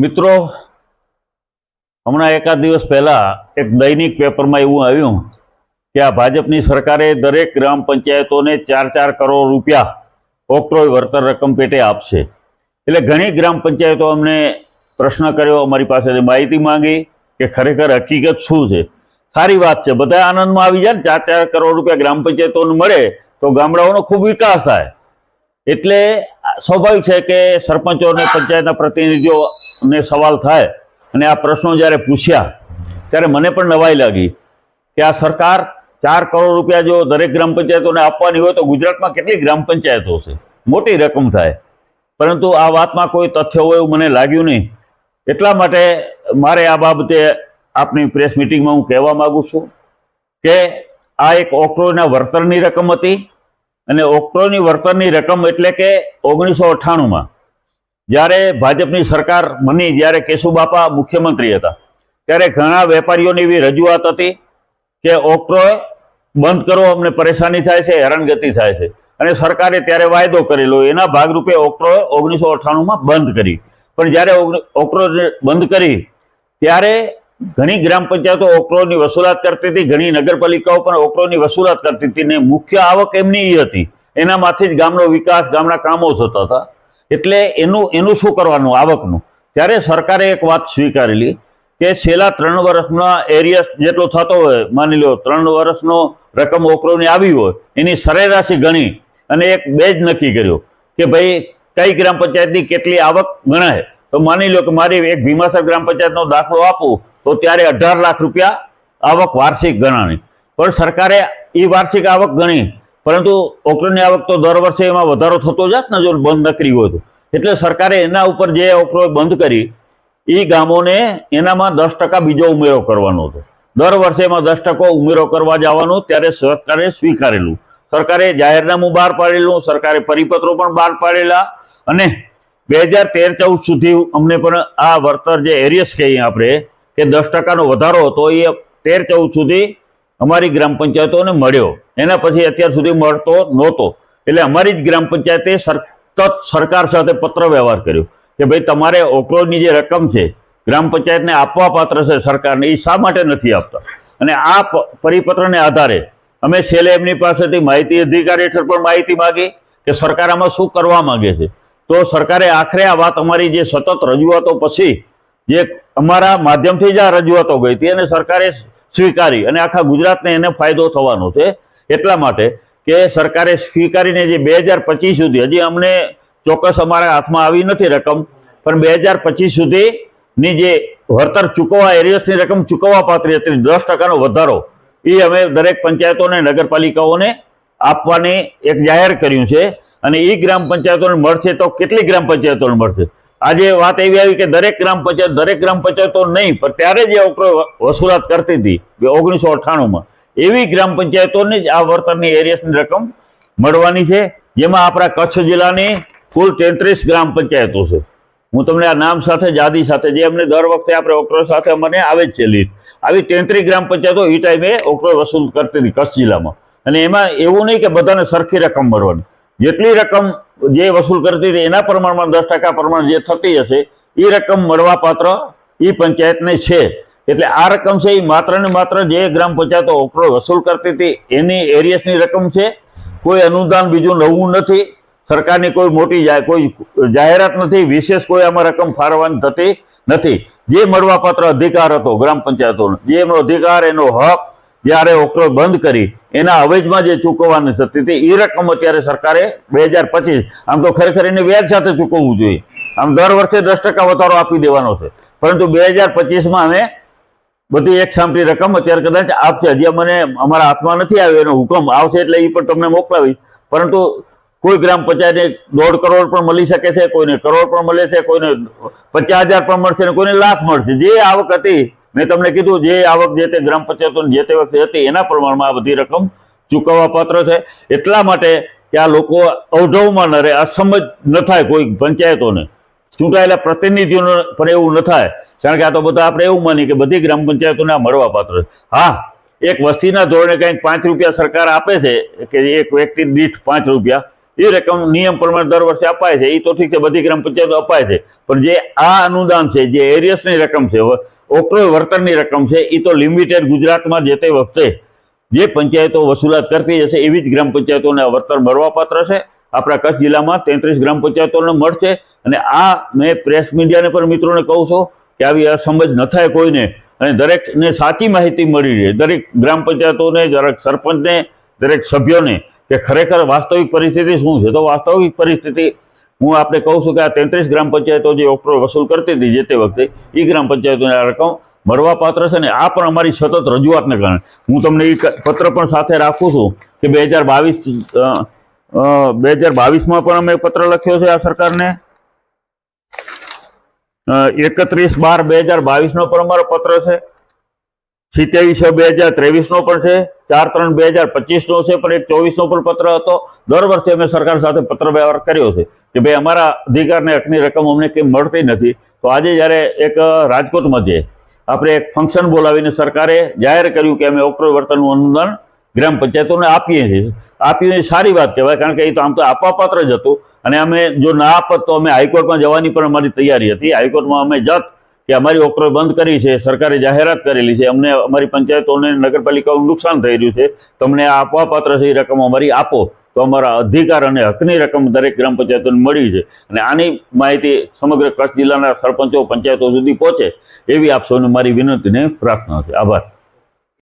મિત્રો, હમણાં એકાદ દિવસ પહેલા એક દૈનિક પેપરમાં એવું આવ્યું કે આ ભાજપની સરકારે દરેક ગ્રામ પંચાયતોને ચાર ચાર કરોડ રૂપિયા ઓક્ટ્રોય વળતર રકમ પેટે આપશે. એટલે ઘણી ગ્રામ પંચાયતો અમને પ્રશ્ન કર્યો, અમારી પાસેથી માહિતી માંગી કે ખરેખર હકીકત શું છે? સારી વાત છે, બધા આનંદમાં આવી જાય ને, ચાર ચાર કરોડ રૂપિયા ગ્રામ પંચાયતોને મળે તો ગામડાઓનો ખૂબ વિકાસ થાય. એટલે સ્વાભાવિક છે કે સરપંચો અને પંચાયતના પ્રતિનિધિઓને સવાલ થાય અને આ પ્રશ્નો જ્યારે પૂછ્યા, ત્યારે મને પણ નવાઈ લાગી કે આ સરકાર ચાર કરોડ રૂપિયા જો દરેક ગ્રામ પંચાયતોને આપવાની હોય તો ગુજરાતમાં કેટલી ગ્રામ પંચાયતો છે? મોટી રકમ થાય. પરંતુ આ વાતમાં કોઈ તથ્ય હોય એવું મને લાગ્યું નહીં. એટલા માટે મારે આ બાબતે આપની પ્રેસ મિટિંગમાં હું કહેવા માગું છું કે આ એક ઓક્ટોના વળતરની રકમ હતી અને ઓક્ટોની વળતરની રકમ એટલે કે ઓગણીસો અઠ્ઠાણુંમાં. જ્યારે ભાજપની સરકાર બની, જ્યારે કેશુબાપા મુખ્યમંત્રી હતા, ત્યારે ઘણા વેપારીઓની એવી રજૂઆત હતી કે ઓક્ટ્રોય બંધ કરો અમને પરેશાની થાય છે, હેરાનગતિ થાય છે. અને સરકારે ત્યારે વાયદો કરેલો, એના ભાગરૂપે ઓક્ટ્રોય ઓગણીસો અઠ્ઠાણુંમાં બંધ કરી. પણ જ્યારે ઓક્ટ્રો બંધ કરી, ત્યારે ઘણી ગ્રામ પંચાયતો ઓક્ટ્રોની વસૂલાત કરતી હતી, ઘણી નગરપાલિકાઓ પણ ઓક્ટ્રોની વસૂલાત કરતી હતી ને મુખ્ય આવક એમની એ હતી. એનામાંથી જ ગામનો વિકાસ, ગામના કામો થતા હતા. એટલે એનું એનું શું કરવાનું આવકનું? ત્યારે સરકારે એક વાત સ્વીકારેલી કે છેલ્લા ત્રણ વર્ષના એરિયસ જેટલો થતો હોય, માની લો ત્રણ વર્ષનો રકમ ઓકરોની આવી હોય, એની સરેરાશી ગણી અને એક બેજ નક્કી કર્યો કે ભાઈ કઈ ગ્રામ પંચાયતની કેટલી આવક ગણાય? તો માની લો કે મારી એક ભીમાસર ગ્રામ પંચાયતનો દાખલો આપું, તો ત્યારે અઢાર લાખ રૂપિયા આવક વાર્ષિક ગણાણી પણ સરકારે એ વાર્ષિક આવક ગણી પરંતુ ઓકરોની આવક તો દર વર્ષે એમાં વધારો થતો જાત ને જો બંધ ન કરી હોય તો. એટલે સરકારે એના ઉપર જે ઓકરો બંધ કરી એ ગામોને એનામાં દસ ટકા બીજો ઉમેરો કરવાનો હતો. દર વર્ષે એમાં દસ ટકો ઉમેરો કરવા જવાનો ત્યારે સરકારે સ્વીકારેલું. સરકારે જાહેરનામું બહાર પાડેલું, સરકારે પરિપત્રો પણ બહાર પાડેલા અને બે હજાર તેર ચૌદ સુધી અમને પણ આ વળતર જે એરિયસ કહીએ આપણે, કે દસ ટકાનો વધારો હતો, એ તેર ચૌદ સુધી અમારી ગ્રામ પંચાયતોને મળ્યો. એના પછી અત્યાર સુધી મળતો નહોતો. એટલે અમારી જ ગ્રામ પંચાયતે સતત સરકાર સાથે પત્ર વ્યવહાર કર્યો કે ભાઈ તમારે ઓકરોની જે રકમ છે, ગ્રામ પંચાયતને આપવા પાત્ર છે સરકારને એ શા માટે નથી આપતા? અને આ પરિપત્રને આધારે અમે છેલ્લે એમની પાસેથી માહિતી અધિકારી હેઠળ પણ માહિતી માગી કે સરકાર આમાં શું કરવા માગે છે. તો સરકારે આખરે આ વાત અમારી જે સતત રજૂઆતો પછી જે અમારા માધ્યમથી જ આ રજૂઆતો ગઈ હતી અને સરકારે સ્વીકારી અને આખા ગુજરાતને એને ફાયદો થવાનો છે એટલા માટે કે સરકારે સ્વીકારીને જે બે હજાર પચીસ સુધી, હજી અમને ચોક્કસ અમારા હાથમાં આવી નથી રકમ, પણ બે હજાર પચીસ સુધીની જે વળતર ચૂકવવા એરિયસની રકમ ચૂકવવા પાત્ર હતી, દસ ટકાનો વધારો, એ અમે દરેક પંચાયતોને, નગરપાલિકાઓને આપવાની એક જાહેર કર્યું છે. અને એ ગ્રામ પંચાયતોને મળશે તો કેટલી ગ્રામ પંચાયતોને મળશે? આજે વાત એવી આવી કે દરેક ગ્રામ પંચાયત, દરેક ગ્રામ પંચાયતો નહીં, પણ ત્યારે જે વસૂલાત કરતી હતી ઓગણીસો અઠ્ઠાણુંમાં. એવી ગ્રામ પંચાયતોને જ આ વળતરની એરિયસની રકમ મળવાની છે, જેમાં આપણા કચ્છ જિલ્લાની કુલ તેત્રીસ ગ્રામ પંચાયતો છે. હું તમને આ નામ સાથે, જાદી સાથે, જે અમને દર વખતે આપણે ઓક્રો સાથે મને આવે જ છે લીધ આવી તેત્રીસ ગ્રામ પંચાયતો એ ટાઈમે ઓક્રો વસૂલ કરતી હતી કચ્છ જિલ્લામાં. અને એમાં એવું નહીં કે બધાને સરખી રકમ મળવાની. જેટલી રકમ જે વસૂલ કરતી હતી, એના પ્રમાણમાં દસ ટકા પ્રમાણ જે થતી હશે એ રકમ મળવાપાત્ર એ પંચાયતને છે. એટલે આ રકમ છે એ માત્ર ને માત્ર જે ગ્રામ પંચાયતો ઓકરો વસૂલ કરતી હતી, એની એરિયસની રકમ છે. કોઈ અનુદાન બીજું નવું નથી. સરકારની કોઈ મોટી કોઈ જાહેરાત નથી. વિશેષ કોઈ આમાં રકમ ફાળવવાની થતી નથી. જે મળવાપાત્ર અધિકાર હતો ગ્રામ પંચાયતોનો, જે એમનો અધિકાર, એનો હક જ્યારે ઓકરો બંધ કરી એના અવેજમાં જે ચૂકવવાની થતી હતી એ રકમ અત્યારે સરકારે બે હજાર પચીસ આમ તો ખરેખર એને વ્યાજ સાથે ચૂકવવું જોઈએ. આમ દર વર્ષે દસ ટકા વધારો આપી દેવાનો છે. પરંતુ બે હજાર પચીસમાં અમે બધી એક સામટી રકમ અત્યારે કદાચ આપશે. હજી મને અમારા હાથમાં નથી આવ્યો એનો હુકમ. આવશે એટલે એ પણ તમને મોકલાવી પરંતુ કોઈ ગ્રામ પંચાયતને દોઢ કરોડ પણ મળી શકે છે, કોઈને કરોડ પણ મળે છે, કોઈને પચાસ હજાર પણ મળશે કોઈને લાખ મળશે. જે આવક હતી મેં તમને કીધું, જે આવક જે તે ગ્રામ પંચાયતોની જે તે વખતે હતી, એના પ્રમાણમાં આ બધી રકમ ચૂકવવા પાત્ર છે. એટલા માટે કે આ લોકો અવઢવમાં ન રહે અસમજ ન થાય કોઈ પંચાયતોને. ચૂંટાયેલા પ્રતિનિધિઓને પણ એવું ન થાય. કારણ કે આ તો બધા આપણે એવું માની કે બધી ગ્રામ પંચાયતોને આ મળવા પાત્ર છે. હા, એક વસ્તીના ધોરણે કંઈક પાંચ રૂપિયા સરકાર આપે છે, કે એક વ્યક્તિ દીઠ પાંચ રૂપિયા, એ રકમ નિયમ પ્રમાણે દર વર્ષે અપાય છે. એ તો ઠીક છે, બધી ગ્રામ પંચાયતો અપાય છે. પણ જે આ અનુદાન છે, જે એરિયસની રકમ છે ઓક્ટ્રોય વળતરની રકમ છે એ તો લિમિટેડ ગુજરાતમાં જે તે વખતે જે પંચાયતો વસૂલાત કરતી હશે એવી જ ગ્રામ પંચાયતોને આ વળતર મળવાપાત્ર છે. આપણા કચ્છ જિલ્લામાં તેત્રીસ ગ્રામ પંચાયતોને મળશે અને આ મેં પ્રેસ મીડિયાને પણ મિત્રોને કહું છું કે આવી અસમજ ન થાય કોઈને અને દરેકને સાચી માહિતી મળી રહે. દરેક ગ્રામ પંચાયતોને, દરેક સરપંચને, દરેક સભ્યોને કે ખરેખર વાસ્તવિક પરિસ્થિતિ શું છે? તો વાસ્તવિક પરિસ્થિતિ હું આપણે કહું છું કે આ તેત્રીસ ગ્રામ પંચાયતો જે ઓક્ટ્રો વસૂલ કરતી હતી જે તે વખતે એ ગ્રામ પંચાયતોને આ રકમ મળવાપાત્ર છે ને આ પણ અમારી સતત રજૂઆતને કારણે. હું તમને એ પત્ર પણ સાથે રાખું છું કે બે હજાર બાવીસ બે હજાર બાવીસમાં પણ અમે પત્ર લખ્યો છે આ સરકારને. એકત્રીસ બાર બે હજાર બાવીસનો પણ અમારો પત્ર છે. સિત્યાવીસ બે હજાર ત્રેવીસનો પણ છે. ચાર ત્રણ બે હજાર પચીસનો છે, પણ એક ચોવીસનો પણ પત્ર હતો. દર વર્ષે અમે સરકાર સાથે પત્ર વ્યવહાર કર્યો છે. કે ભાઈ અમારા અધિકારને હકની રકમ અમને કેમ મળતી નથી. તો આજે જ્યારે એક રાજકોટ મધ્યે આપણે એક ફંક્શન બોલાવીને સરકારે જાહેર કર્યું કે અમે ઓક્ટ્રોય વર્તનનું અનુદાન ગ્રામ પંચાયતોને આપીએ છીએ. આપ્યું એ સારી વાત કહેવાય, કારણ કે એ તો આમ તો આપવાપાત્ર જ હતું. અને અમે જો ના આપત તો અમે હાઈકોર્ટમાં જવાની પણ અમારી તૈયારી હતી. હાઈકોર્ટમાં અમે જત કે અમારી ઓક્ટ્રોય બંધ કરી છે, સરકારે જાહેરાત કરેલી છે. અમને અમારી પંચાયતોને નગરપાલિકાઓનું નુકસાન થઈ રહ્યું છે. તમને આ આપવાપાત્ર છે એ રકમ અમારી આપો. તો અમારા અધિકાર અને હકની રકમ દરેક ગ્રામ પંચાયતોને મળી છે. અને આની માહિતી સમગ્ર કચ્છ જિલ્લાના સરપંચો, પંચાયતો સુધી પહોંચે, એવી આપ સૌને મારી વિનંતીને પ્રાર્થના છે. આભાર.